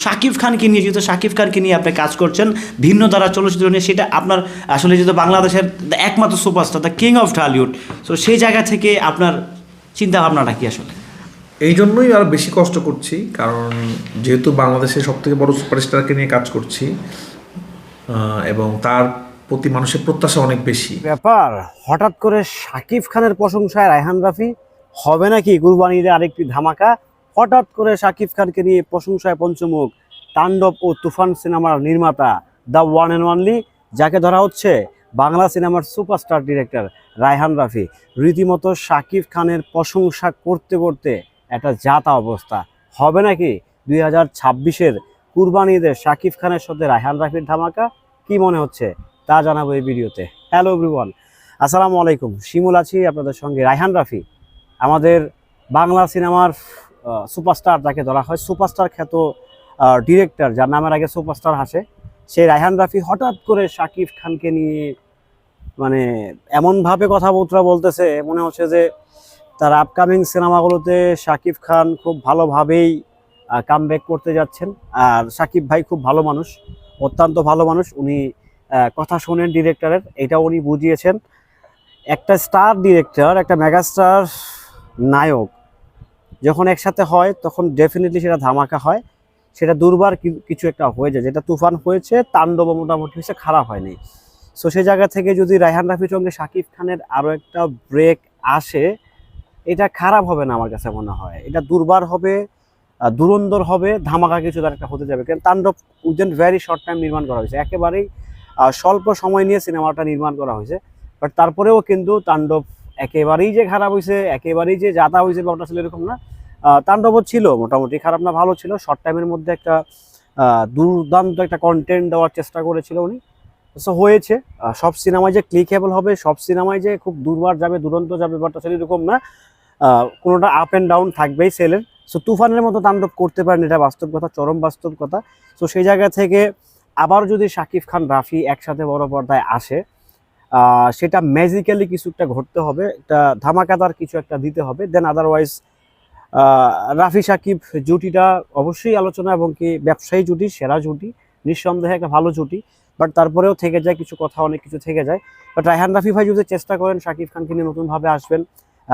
শাকিব খানকে নিয়ে যেহেতু শাকিব খানকে নিয়ে আপনি কাজ করছেন ভিন্ন দ্বারা চলচ্চিত্র নিয়ে সেটা আপনার আসলে যেহেতু বাংলাদেশের একমাত্র superstar the king of Tollywood so সেই জায়গা থেকে আপনার চিন্তা ভাবনাটা কি আসলে? এই জন্যই আরও বেশি কষ্ট করছি কারণ যেহেতু বাংলাদেশের সব থেকে বড় সুপারস্টারকে নিয়ে কাজ করছি এবং তার প্রতি মানুষের প্রত্যাশা অনেক বেশি। ব্যাপার হঠাৎ করে শাকিব খানের প্রশংসায় রায়হান রাফি হবে নাকি? কুরবানির আরেকটি ধামাকা হঠাৎ করে শাকিব খানকে নিয়ে প্রশংসায় পঞ্চমুখ তাণ্ডব ও তুফান সিনেমার নির্মাতা দ্য ওয়ান অ্যান্ড অনলি যাকে ধরা হচ্ছে বাংলা সিনেমার সুপারস্টার ডিরেক্টর রায়হান রাফি। রীতিমতো শাকিব খানের প্রশংসা করতে করতে একটা জাতা অবস্থা। হবে নাকি দুই হাজার ছাব্বিশের কুরবানি ঈদে শাকিব খানের সাথে রায়হান রাফির ধামাকা? কি মনে হচ্ছে? তা জানাব এই ভিডিওতে। হ্যালো এভরিওয়ান, আসসালামু আলাইকুম। শিমুল আছি আপনাদের সঙ্গে, রায়হান রাফি। আমাদের বাংলা সিনেমার সুপারস্টার যাকে ধরা হয় সুপারস্টার খ্যাত ডিরেক্টর যার নামের আগে সুপারস্টার হাসে, সেই রায়হান রাফি হঠাৎ করে শাকিব খানকে নিয়ে মানে এমনভাবে কথাবার্তা বলতেছে, মনে হচ্ছে যে তার আপকামিং সিনেমাগুলোতে শাকিব খান খুব ভালোভাবেই কাম করতে যাচ্ছেন। আর শাকিব ভাই খুব ভালো মানুষ, অত্যন্ত ভালো মানুষ। উনি কথা শোনেন ডিরেক্টরের এটা উনি বুঝিয়েছেন। একটা স্টার ডিরেক্টর একটা মেগাস্টার নায়ক যখন একসাথে হয়, তখন ডেফিনেটলি সেটা ধামাকা হয়। সেটা দুর্বার কিছু একটা হয়ে যায়। যেটা তুফান হয়েছে তাণ্ডব মোটামুটি হয়েছে, খারাপ হয়নি। সো সেই জায়গা থেকে যদি রায়হান রাফির সঙ্গে শাকিব খানের আরও একটা ব্রেক আসে, এটা খারাপ হবে না আমার কাছে মনে হয়। এটা দুর্বার হবে দুরন্দর হবে, ধামাকা কিছু তার একটা হতে যাবে। কারণ তাণ্ডব উইদিন ভেরি শর্ট টাইম নির্মাণ করা হয়েছে। একেবারেই স্বল্প সময় নিয়ে সিনেমাটা নির্মাণ করা হয়েছে। বাট তারপরেও কিন্তু তাণ্ডব একেবারেই যে খারাপ হয়েছে একেবারেই যে যাতা হয়েছে ব্যাপারটা আসলে এরকম না আহ, তাণ্ডবও ছিল মোটামুটি খারাপ না ভালো ছিল। শর্ট টাইমের মধ্যে একটা দুর্দান্ত একটা কন্টেন্ট দেওয়ার চেষ্টা করেছিল উনি। সো হয়েছে। সব সিনেমায় যে ক্লিকেবল হবে সব সিনেমায় যে খুব দুর্বার যাবে দুরন্ত যাবে ব্যাপারটা আসলে এরকম না। কোনোটা আপ অ্যান্ড ডাউন থাকবেই সেলের সো তুফানের মতো তাণ্ডব করতে পারেন এটা বাস্তব কথা চরম বাস্তব কথা। সো সেই জায়গা থেকে আবার যদি শাকিব খান রাফি একসাথে বড় পর্দায় আসে সেটা ম্যাজিক্যালি কিছু একটা ঘটতে হবে, একটা ধামাকাদার কিছু একটা দিতে হবে। দেন আদারওয়াইজ রাফি সাকিব জুটিটা অবশ্যই আলোচনা এবং কি ব্যবসায়ী জুটি, সেরা জুটি, নিঃসন্দেহে একটা ভালো জুটি। বাট তারপরেও থেকে যায়, কিছু কথা অনেক কিছু থেকে যায়। বাট রায়হান রাফি ভাই যদি চেষ্টা করেন শাকিব খানকে নিয়ে নতুনভাবে আসবেন।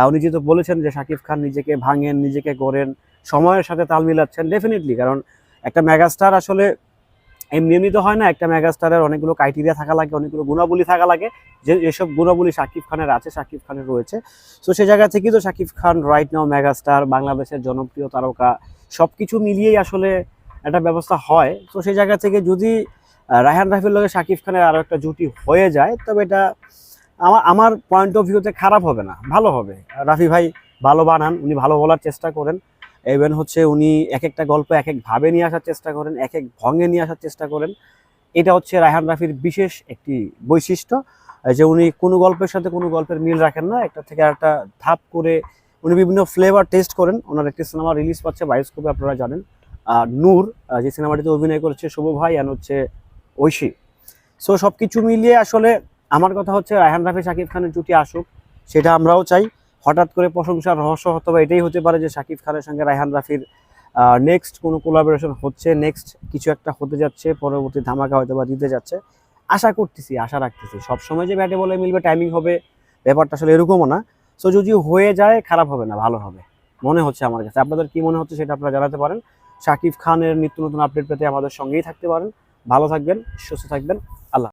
উনি যেহেতু বলেছেন যে শাকিব খান নিজেকে ভাঙেন, নিজেকে গড়েন, সময়ের সাথে তাল মিলাচ্ছেন ডেফিনেটলি কারণ একটা মেগাস্টার আসলে এমনি এমনি তো হয় না, একটা মেগাস্টারের অনেকগুলো ক্রাইটেরিয়া থাকা লাগে, অনেকগুলো গুণাবলী থাকা লাগে, যে, যেসব গুণাবলী শাকিব খানের আছে, শাকিব খানের রয়েছে। সো সে জায়গা থেকেই তো Shakib Khan right now megastar বাংলাদেশের জনপ্রিয় তারকা সব কিছু মিলিয়েই আসলে একটা ব্যবস্থা হয়। তো সেই জায়গা থেকে যদি রায়হান রাফির লগে শাকিব খানের আরও একটা জুটি হয়ে যায়, তবে এটা আমার আমার পয়েন্ট অফ ভিউতে খারাপ হবে না, ভালো হবে। রাফি ভাই ভালো বানান, উনি ভালো বলার চেষ্টা করেন। ইভেন হচ্ছে উনি এক একটা গল্প এক এক ভাবে নিয়ে আসার চেষ্টা করেন এক এক ভঙ্গে নিয়ে আসার চেষ্টা করেন। এটা হচ্ছে রায়হান রাফির বিশেষ একটি বৈশিষ্ট্য যে উনি কোনো গল্পের সাথে কোনো গল্পের মিল রাখেন না। একটা থেকে একটা ধাপ করে উনি বিভিন্ন ফ্লেভার টেস্ট করেন। ওনার একটি সিনেমা রিলিজ পাচ্ছে বায়োস্কোপে আপনারা জানেন। নূর যে সিনেমাটিতে অভিনয় করেছে শুভ ভাই অ্যান্ড হচ্ছে ঐশী। সো সব কিছু মিলিয়ে আসলে আমার কথা হচ্ছে রায়হান রাফি শাকিব খানের জুটি আসুক, সেটা আমরাও চাই। হঠাৎ করে প্রশংসার রহস্য হতে বা এটাই হতে পারে যে শাকিব খানের সঙ্গে রায়হান রাফির নেক্সট কোনো কোলাবোরেশন হচ্ছে নেক্সট কিছু একটা হতে যাচ্ছে, পরবর্তী ধামাকা হয়তো বা দিতে যাচ্ছে। আশা করতেছি, আশা রাখতেছি। সবসময় যে ব্যাটে বলে মিলবে টাইমিং হবে, ব্যাপারটা আসলে এরকমও না। সো যদি হয়ে যায়, খারাপ হবে না, ভালো হবে। মনে হচ্ছে আমার কাছে। আপনাদের কি মনে হচ্ছে সেটা আপনারা জানাতে পারেন। শাকিব খানের নিত্য নতুন আপডেট পেতে আমাদের সঙ্গেই থাকতে পারেন। ভালো থাকবেন, সুস্থ থাকবেন।